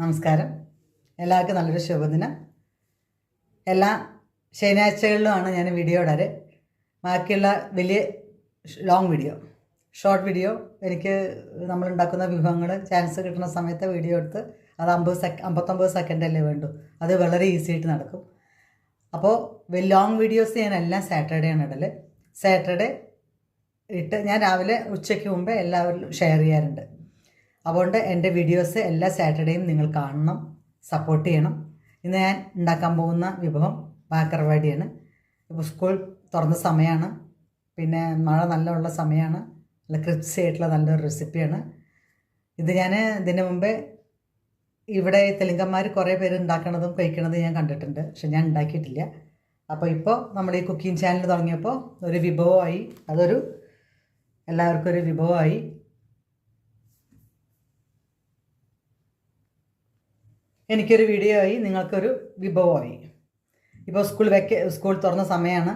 നമസ്കാരം. എല്ലാവർക്കും നല്ലൊരു ശുഭദിനം. എല്ലാ ശനിയാഴ്ചകളിലുമാണ് ഞാൻ വീഡിയോ ഇടാറ്. ബാക്കിയുള്ള വലിയ ലോങ് വീഡിയോ ഷോർട്ട് വീഡിയോ എനിക്ക് നമ്മളുണ്ടാക്കുന്ന വിഭവങ്ങൾ ചാൻസ് കിട്ടുന്ന സമയത്ത് വീഡിയോ എടുത്ത് അത് അമ്പത് സെക്ക അമ്പത്തൊമ്പത് സെക്കൻഡ് അല്ലേ വേണ്ടു. അത് വളരെ ഈസി ആയിട്ട് നടക്കും. അപ്പോൾ ലോങ് വീഡിയോസ് ഞാൻ എല്ലാം സാറ്റർഡേ ആണ് ഇടൽ സാറ്റർഡേ ഇട്ട് ഞാൻ രാവിലെ ഉച്ചയ്ക്ക് മുമ്പേ എല്ലാവരിലും ഷെയർ ചെയ്യാറുണ്ട്. അതുകൊണ്ട് എന്റെ വീഡിയോസ് എല്ലാ സാറ്റർഡേയും നിങ്ങൾ കാണണം സപ്പോർട്ട് ചെയ്യണം. ഇന്ന് ഞാൻ ഉണ്ടാക്കാൻ പോകുന്ന വിഭവം ബാക്കർവാടിയാണ് ഇപ്പോൾ സ്കൂൾ തുറന്ന സമയമാണ്. പിന്നെ മഴ നല്ല ഉള്ള സമയമാണ്. നല്ല ക്രിപ്സി ആയിട്ടുള്ള നല്ലൊരു റെസിപ്പിയാണ്. ഇത് ഞാൻ ഇതിന് മുമ്പേ ഇവിടെ തെലുങ്കന്മാർ കുറേ പേര് ഉണ്ടാക്കണതും കഴിക്കണതും ഞാൻ കണ്ടിട്ടുണ്ട്. പക്ഷെ ഞാൻ ഉണ്ടാക്കിയിട്ടില്ല. അപ്പോൾ ഇപ്പോൾ നമ്മുടെ ഈ കുക്കിംഗ് ചാനൽ തുടങ്ങിയപ്പോൾ ഒരു വിഭവമായി അതൊരു എല്ലാവർക്കും ഒരു വിഭവമായി. എനിക്കൊരു വീഡിയോ ആയി നിങ്ങൾക്കൊരു വിഭവമായി. ഇപ്പോൾ സ്കൂൾ വെക്ക സ്കൂൾ തുറന്ന സമയമാണ്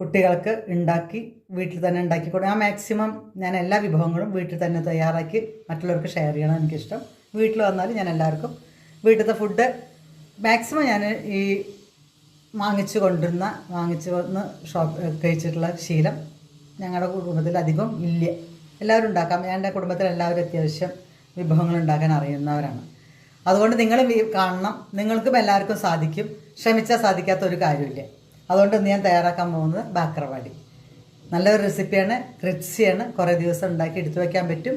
കുട്ടികൾക്ക് ഉണ്ടാക്കി വീട്ടിൽ തന്നെ ഉണ്ടാക്കി കൊടുക്കും ആ മാക്സിമം ഞാൻ എല്ലാ വിഭവങ്ങളും വീട്ടിൽ തന്നെ തയ്യാറാക്കി മറ്റുള്ളവർക്ക് ഷെയർ ചെയ്യണം എനിക്കിഷ്ടം. വീട്ടിൽ വന്നാൽ ഞാൻ എല്ലാവർക്കും വീട്ടിലത്തെ ഫുഡ് മാക്സിമം ഞാൻ ഈ വാങ്ങിച്ചു കൊണ്ടിരുന്ന വാങ്ങിച്ചു വന്ന് ഷോപ്പ് കഴിച്ചിട്ടുള്ള ശീലം ഞങ്ങളുടെ കുടുംബത്തിൽ അധികം ഇല്ല. എല്ലാവരും ഉണ്ടാക്കാം. എന്റെ കുടുംബത്തിൽ എല്ലാവരും അത്യാവശ്യം വിഭവങ്ങൾ ഉണ്ടാക്കാൻ അറിയുന്നവരാണ്. അതുകൊണ്ട് നിങ്ങൾ കാണണം. നിങ്ങൾക്കും എല്ലാവർക്കും സാധിക്കും. ശ്രമിച്ചാൽ സാധിക്കാത്ത ഒരു കാര്യമില്ല. അതുകൊണ്ട് ഞാൻ തയ്യാറാക്കാൻ പോകുന്നത് ബാക്രവാടി. നല്ലൊരു റെസിപ്പിയാണ് ക്രിപ്സിയാണ് കുറേ ദിവസം ഉണ്ടാക്കി എടുത്തു വയ്ക്കാൻ പറ്റും.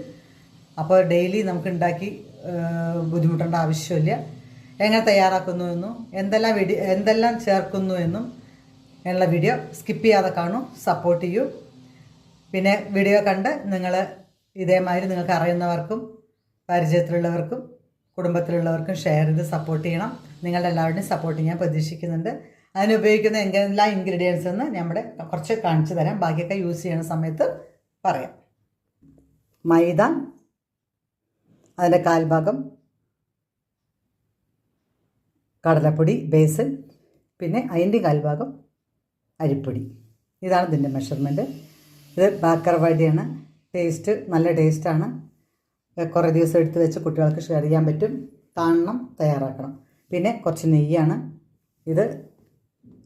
അപ്പോൾ ഡെയിലി നമുക്ക് ഉണ്ടാക്കി ബുദ്ധിമുട്ടേണ്ട ആവശ്യമില്ല. എങ്ങനെ തയ്യാറാക്കുന്നു എന്നും എന്തെല്ലാം വീഡിയോ എന്തെല്ലാം ചേർക്കുന്നു എന്നും ഉള്ള വീഡിയോ സ്കിപ്പ് ചെയ്യാതെ കാണും. സപ്പോർട്ട് ചെയ്യൂ. പിന്നെ വീഡിയോ കണ്ട് നിങ്ങൾ ഇതേമാതിരി നിങ്ങൾക്ക് അറിയുന്നവർക്കും പരിചയത്തിലുള്ളവർക്കും കുടുംബത്തിലുള്ളവർക്കും ഷെയർ ചെയ്ത് സപ്പോർട്ട് ചെയ്യണം. നിങ്ങളുടെ എല്ലാവരുടെയും സപ്പോർട്ട് ഞാൻ പ്രതീക്ഷിക്കുന്നുണ്ട്. അതിനുപയോഗിക്കുന്ന എല്ലാ ഇൻഗ്രീഡിയൻസ് എന്ന് നമ്മുടെ കുറച്ച് കാണിച്ചു തരാം. ബാക്കിയൊക്കെ യൂസ് ചെയ്യുന്ന സമയത്ത് പറയാം. മൈദ അതിന്റെ കാൽഭാഗം കടലപ്പൊടി ബേസൻ പിന്നെ അതിന്റെ കാൽഭാഗം അരിപ്പൊടി. ഇതാണ് ഇതിന്റെ മെഷർമെന്റ് ഇത് ബാക്കർവാടിയാണ് ടേസ്റ്റ് നല്ല ടേസ്റ്റാണ് കുറേ ദിവസം എടുത്ത് വെച്ച് കുട്ടികൾക്ക് ഷെയർ ചെയ്യാൻ പറ്റും. കാണണം തയ്യാറാക്കണം. പിന്നെ കുറച്ച് നെയ്യാണ്. ഇത്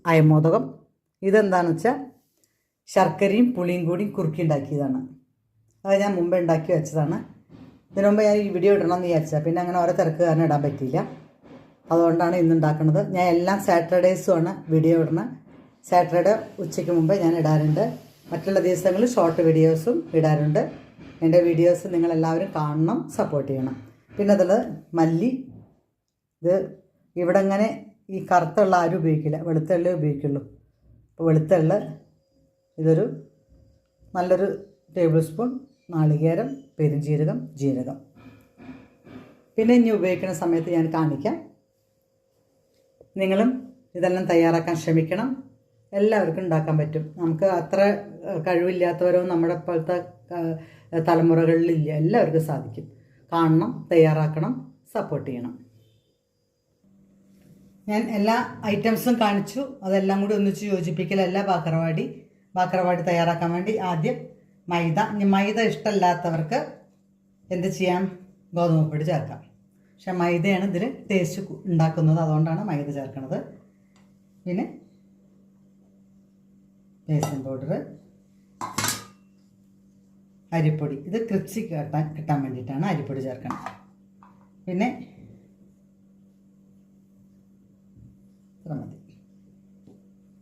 അയമോദകം. ഇതെന്താണെന്ന് വെച്ചാൽ ശർക്കരയും പുളിയും കൂടി കുറുക്കി ഉണ്ടാക്കിയതാണ്. അത് ഞാൻ മുമ്പ് ഉണ്ടാക്കി വെച്ചതാണ്. ഇതിനു മുമ്പ് ഞാൻ ഈ വീഡിയോ ഇടണമെന്ന് വിചാരിച്ചാൽ പിന്നെ അങ്ങനെ ഓരോ തിരക്ക് കാരണം ഇടാൻ പറ്റിയില്ല. അതുകൊണ്ടാണ് ഇന്ന് ഉണ്ടാക്കുന്നത്. ഞാൻ എല്ലാം സാറ്റർഡേസുമാണ് വീഡിയോ ഇടുന്നത് സാറ്റർഡേ ഉച്ചയ്ക്ക് മുമ്പേ ഞാൻ ഇടാറുണ്ട്. മറ്റുള്ള ദിവസങ്ങളിൽ ഷോർട്ട് വീഡിയോസും ഇടാറുണ്ട്. എന്റെ വീഡിയോസ് നിങ്ങളെല്ലാവരും കാണണം സപ്പോർട്ട് ചെയ്യണം. പിന്നെ അതുള്ളത് മല്ലി ഇത് ഇവിടെ ഇങ്ങനെ ഈ കറുത്തുള്ള ആരും ഉപയോഗിക്കില്ല വെളുത്തുള്ളി ഉപയോഗിക്കുള്ളൂ. അപ്പോൾ വെളുത്തുള്ള ഇതൊരു നല്ലൊരു ടേബിൾ സ്പൂൺ നാളികേരം പെരുംജീരകം ജീരകം. പിന്നെ ഇനി ഉപയോഗിക്കുന്ന സമയത്ത് ഞാൻ കാണിക്കാം. നിങ്ങളും ഇതെല്ലാം തയ്യാറാക്കാൻ ശ്രമിക്കണം. എല്ലാവർക്കും ഉണ്ടാക്കാൻ പറ്റും. നമുക്ക് അത്ര കഴിവില്ലാത്തവരോ നമ്മുടെ ഇപ്പോഴത്തെ തലമുറകളിലില്ല എല്ലാവർക്കും സാധിക്കും. കാണണം തയ്യാറാക്കണം സപ്പോർട്ട് ചെയ്യണം. ഞാൻ എല്ലാ ഐറ്റംസും കാണിച്ചു. അതെല്ലാം കൂടി ഒന്നിച്ച് യോജിപ്പിക്കലല്ല ബാക്കറവാടി ബാക്കറവാടി തയ്യാറാക്കാൻ വേണ്ടി ആദ്യം മൈദ. ഇനി മൈദ ഇഷ്ടമല്ലാത്തവർക്ക് എന്ത് ചെയ്യാം? ഗോതമ്പ് പൊടി ചേർക്കാം. പക്ഷെ മൈദയാണ് ഇതിൽ ടേസ്റ്റ് ഉണ്ടാക്കുന്നത്. അതുകൊണ്ടാണ് മൈദ ചേർക്കുന്നത് പിന്നെ ബേസൻ പൗഡർ അരിപ്പൊടി. ഇത് ക്രിപ്സി കിട്ടാൻ കിട്ടാൻ വേണ്ടിയിട്ടാണ് അരിപ്പൊടി ചേർക്കണം. പിന്നെ ഇത്ര മതി.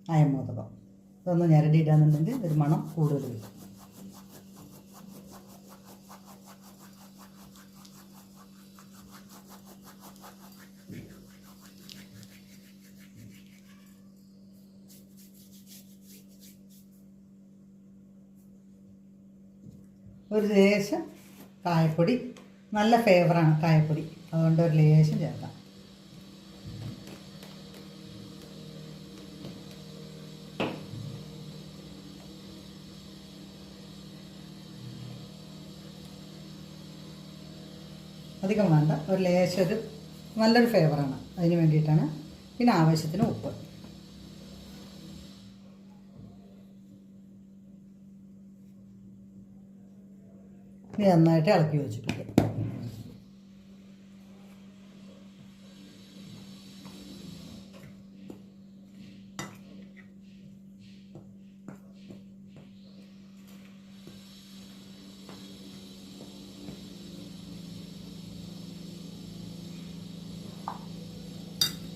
അയമോദകം. ഇതൊന്ന് ഞരടിയിടാന്നുണ്ടെങ്കിൽ ഒരു മണം കൂടുതൽ വരും. ഒരു ലേശം കായപ്പൊടി. നല്ല ഫ്ലേവറാണ് കായപ്പൊടി. അതുകൊണ്ട് ഒരു ലേശം ചേർക്കാം. അധികം വേണ്ട. ഒരു ലേശം ഒരു നല്ലൊരു ഫ്ലേവറാണ് അതിന് വേണ്ടിയിട്ടാണ് പിന്നെ ആവശ്യത്തിന് ഉപ്പ്. നന്നായിട്ട് ഇളക്കി വെച്ചിട്ടുണ്ട്.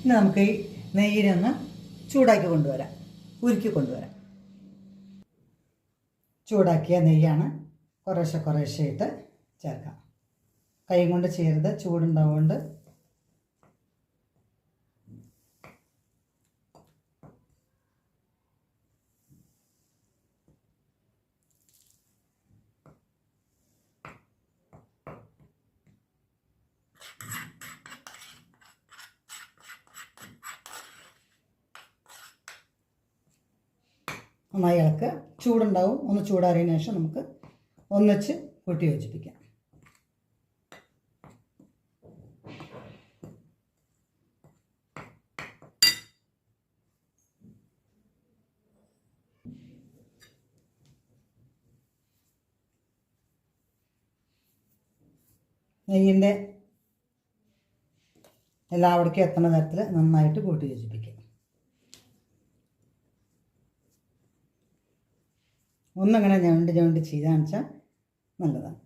ഇനി നമുക്ക് ഈ നെയ്യിനൊന്ന് ചൂടാക്കി കൊണ്ടുവരാം. ഉരുക്കി കൊണ്ടുവരാം. ചൂടാക്കിയ നെയ്യാണ് കുറേശ്ശെ കുറേശ്ശെ ഇട്ട് ചേർക്കാം. കൈ കൊണ്ട് ചേരുത് ചൂടുണ്ടാവുകൊണ്ട് നന്നായി ഇളക്കുക ചൂടുണ്ടാവും. ഒന്ന് ചൂടാറിയതിന് ശേഷം നമുക്ക് ഒന്നിച്ച് കൂട്ടി യോജിപ്പിക്കാം. നെയ്യിന്റെ എല്ലാവർക്കും എത്തുന്ന തരത്തിൽ നന്നായിട്ട് കൂട്ടി യോജിപ്പിക്കുക ഒന്നങ്ങനെ ഞണ്ട് ഞണ്ട് ചെയ്താന്ന് വെച്ചാൽ നല്ലതാണ്.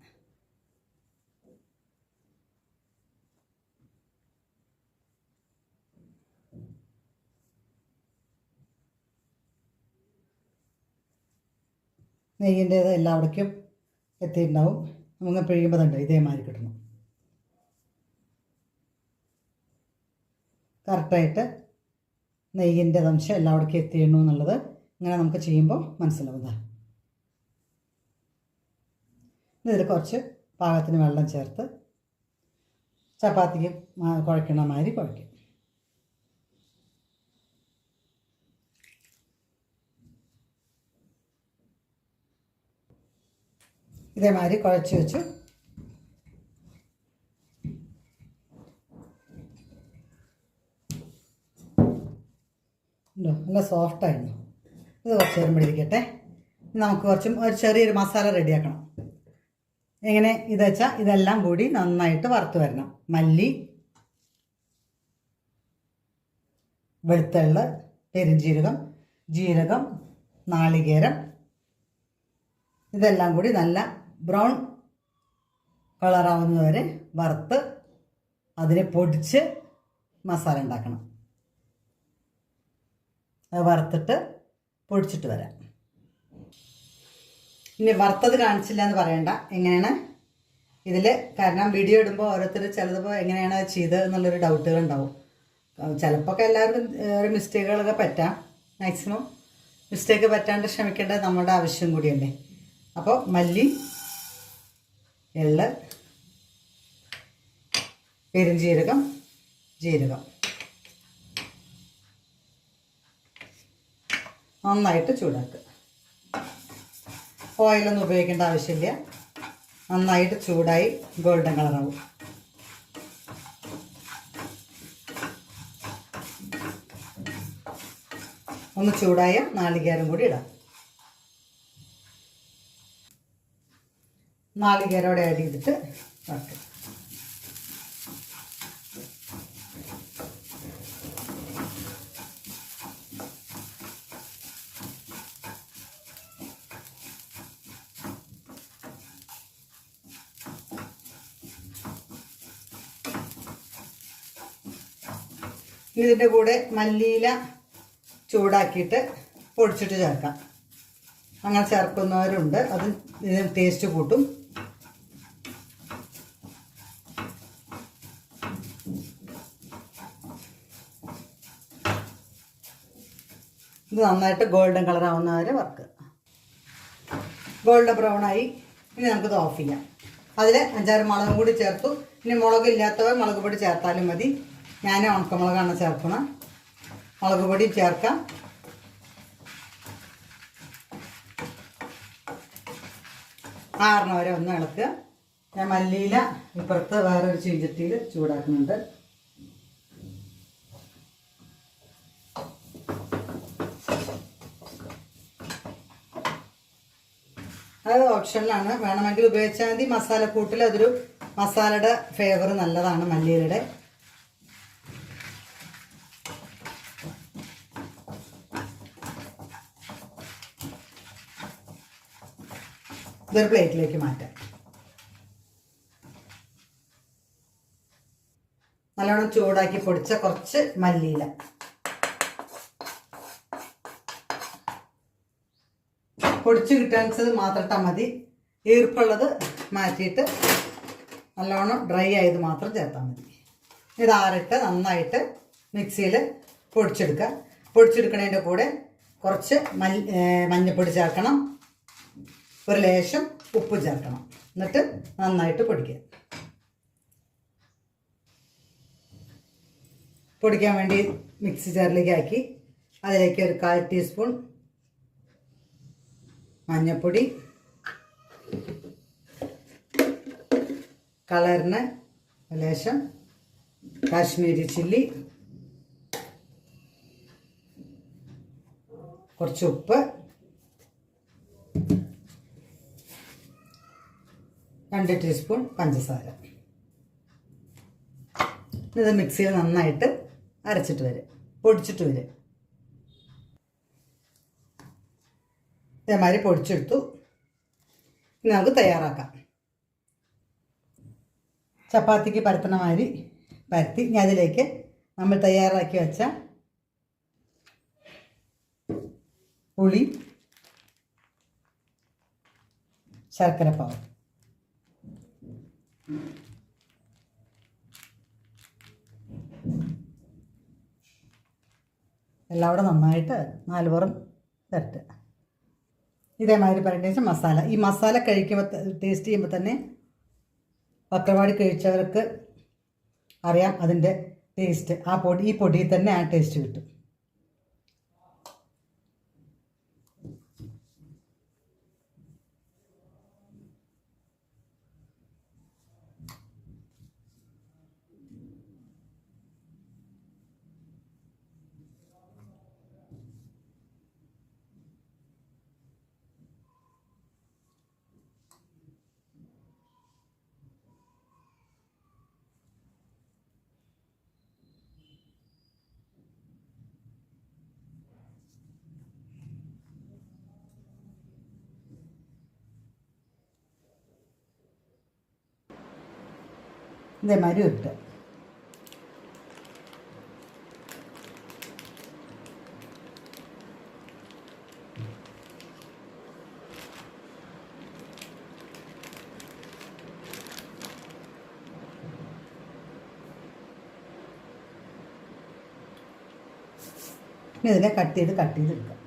നെയ്യിന്റേത് എല്ലാവർക്കും എത്തിയിട്ടുണ്ടാവും. നമുക്ക് പിഴിയുമ്പോൾ തന്നെ ഇതേമാതിരി കിട്ടണം. കറക്റ്റായിട്ട് നെയ്യിന്റെ അംശം എല്ലാവർക്കും എത്തിയിരുന്നു എന്നുള്ളത് ഇങ്ങനെ നമുക്ക് ചെയ്യുമ്പോൾ മനസ്സിലാവുന്നതാണ് ഇതിൽ കുറച്ച് പാകത്തിന് വെള്ളം ചേർത്ത് ചപ്പാത്തിക്ക് കുഴക്കണ മാതിരി കുഴയ്ക്കും ഇതേമാതിരി കുഴച്ച് വെച്ചു. നല്ല സോഫ്റ്റായിരുന്നു. ഇത് കുറച്ച് നേരം പിടിക്കട്ടെ നമുക്ക് കുറച്ചും ഒരു ചെറിയൊരു മസാല റെഡിയാക്കണം. എങ്ങനെ ഇത് വെച്ചാൽ ഇതെല്ലാം കൂടി നന്നായിട്ട് വറുത്ത് വരണം. മല്ലി വെളുത്തുള്ള പെരുംജീരകം ജീരകം നാളികേരം ഇതെല്ലാം കൂടി നല്ല ബ്രൗൺ കളറാവുന്നതുവരെ വറുത്ത് അതിനെ പൊടിച്ച് മസാല ഉണ്ടാക്കണം. അത് വറുത്തിട്ട് പൊടിച്ചിട്ട് വരാം. ഇനി വറുത്തത് കാണിച്ചില്ല എന്ന് പറയണ്ട. എങ്ങനെയാണ്? ഇതിൽ കാരണം വീഡിയോ ഇടുമ്പോൾ ഓരോരുത്തർ ചിലതിപ്പോൾ എങ്ങനെയാണ് ചെയ്തത് എന്നുള്ളൊരു ഡൗട്ടുകൾ ഉണ്ടാവും ചിലപ്പോൾ ഒക്കെ എല്ലാവർക്കും ഒരു മിസ്റ്റേക്കുകളൊക്കെ പറ്റാം. മാക്സിമം മിസ്റ്റേക്ക് പറ്റാണ്ട് ക്ഷമിക്കേണ്ടത് നമ്മുടെ ആവശ്യം കൂടിയല്ലേ. അപ്പോൾ മല്ലി എള്ള് പെരുംജീരകം ജീരകം. നന്നായിട്ട് ചൂടാക്കുക ഓയിലൊന്നും ഉപയോഗിക്കേണ്ട ആവശ്യമില്ല. നന്നായിട്ട് ചൂടായി ഗോൾഡൻ കളറാവും. ഒന്ന് ചൂടായ നാളികേരം കൂടി ഇടാം. നാളികേരോടെ ആഡ് ചെയ്തിട്ട് വറക്കുക ഇതിന്റെ കൂടെ മല്ലിയില ചൂടാക്കിയിട്ട് പൊടിച്ചിട്ട് ചേർക്കാം. അങ്ങനെ ചേർക്കുന്നവരുണ്ട്. അത് ഇതിന് ടേസ്റ്റ് കൂട്ടും. ഇത് നന്നായിട്ട് ഗോൾഡൻ കളർ ആവുന്ന വരെ വർക്ക് ഗോൾഡൻ ബ്രൗൺ ആയി. ഇനി നമുക്കിത് ഓഫ് ചെയ്യാം. അതിൽ അഞ്ചാറ് മുളകും കൂടി ചേർത്തു. ഇനി മുളക് ഇല്ലാത്തവർ മുളക് പൊടി ചേർത്താലും മതി. ഞാൻ ഉണക്കമുളകാണ് ചേർക്കണം. മുളക് പൊടി ചേർക്കാം. ആറിന് വരെ ഒന്ന് ഇളക്കുക ഞാൻ മല്ലിയില ഇപ്പുറത്ത് വേറൊരു ചീഞ്ചട്ടിയിൽ ചൂടാക്കുന്നുണ്ട്. അത് ഓപ്ഷനിലാണ്. വേണമെങ്കിൽ ഉപയോഗിച്ചാൽ മതി. മസാലക്കൂട്ടിൽ അതൊരു മസാലയുടെ ഫ്ലേവർ നല്ലതാണ് മല്ലിയിലയുടെ. ഇതൊരു പ്ലേറ്റിലേക്ക് മാറ്റാം. നല്ലോണം ചൂടാക്കി പൊടിച്ച കുറച്ച് മല്ലിയില. പൊടിച്ച് കിട്ടാൻ മാത്രം ഇട്ടാൽ മതി. ഈർപ്പുള്ളത് മാറ്റിയിട്ട് നല്ലോണം ഡ്രൈ ആയത് മാത്രം ചേർത്താൽ മതി. ഇത് ആറിട്ട് നന്നായിട്ട് മിക്സിയിൽ പൊടിച്ചെടുക്കുക. പൊടിച്ചെടുക്കുന്നതിന്റെ കൂടെ കുറച്ച് മഞ്ഞപ്പൊടി ചേർക്കണം. ഒരു ലേശം ഉപ്പ് ചേർക്കണം. എന്നിട്ട് നന്നായിട്ട് പൊടിക്കുക. പൊടിക്കാൻ വേണ്ടി മിക്സി ജാറിലേക്ക് ആക്കി അതിലേക്ക് ഒരു കാൽ ടീസ്പൂൺ മഞ്ഞൾപ്പൊടി കളറിന് ലേശം കാശ്മീരി ചില്ലി. കുറച്ച് ഉപ്പ്. രണ്ട് ടീസ്പൂൺ പഞ്ചസാര. ഇത് മിക്സിയിൽ നന്നായിട്ട് അരച്ചിട്ട് വരും. പൊടിച്ചിട്ട് വരും. ഇതേമാതിരി പൊടിച്ചെടുത്തു. ഇനി നമുക്ക് തയ്യാറാക്കാം. ചപ്പാത്തിക്ക് പരത്തണ മാതിരി പരത്തി ഇനി അതിലേക്ക് നമ്മൾ തയ്യാറാക്കി വെച്ച പുളി ശർക്കരപ്പാവ്. എല്ലാം കൂടെ നന്നായിട്ട് നാല് പുറം തരട്ടുക ഇതേമാതിരി പറഞ്ഞ മസാല. ഈ മസാല കഴിക്കുമ്പോൾ ടേസ്റ്റ് ചെയ്യുമ്പോൾ തന്നെ പത്രവാടി കഴിച്ചവർക്ക് അറിയാം അതിന്റെ ടേസ്റ്റ് ആ പൊടി ഈ പൊടിയിൽ തന്നെ ആ ടേസ്റ്റ് കിട്ടും. ഇതേമാതിരി ഉരുട്ടുക ഇതിനെ കട്ട് ചെയ്ത് കട്ട് ചെയ്ത്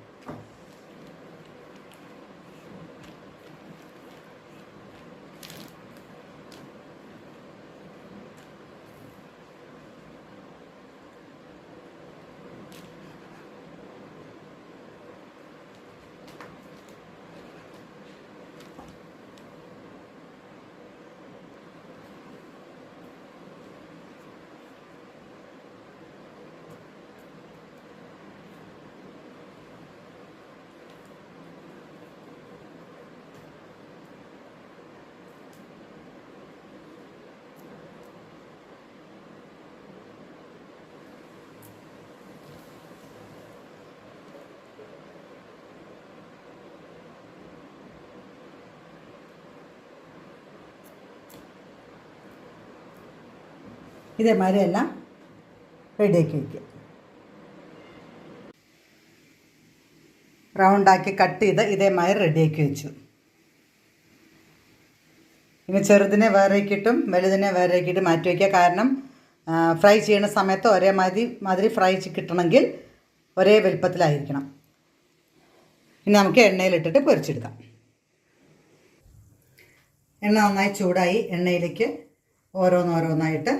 ഇതേമാതിരി എല്ലാം റെഡിയാക്കി വയ്ക്കുക. റൗണ്ടാക്കി കട്ട് ചെയ്ത് ഇതേമാതിരി റെഡിയാക്കി വെച്ചു. ഇനി ചെറുതിനെ വേറേക്കിട്ടും വലുതിനെ വേറേക്കിട്ട് മാറ്റി വയ്ക്കുക. കാരണം ഫ്രൈ ചെയ്യുന്ന സമയത്ത് ഒരേ മാതിരി മാതിരി ഫ്രൈ കിട്ടണമെങ്കിൽ ഒരേ വലുപ്പത്തിലായിരിക്കണം. ഇനി നമുക്ക് എണ്ണയിലിട്ടിട്ട് പൊരിച്ചെടുക്കാം. എണ്ണ നന്നായി ചൂടായി എണ്ണയിലേക്ക് ഓരോന്നോരോന്നായിട്ട്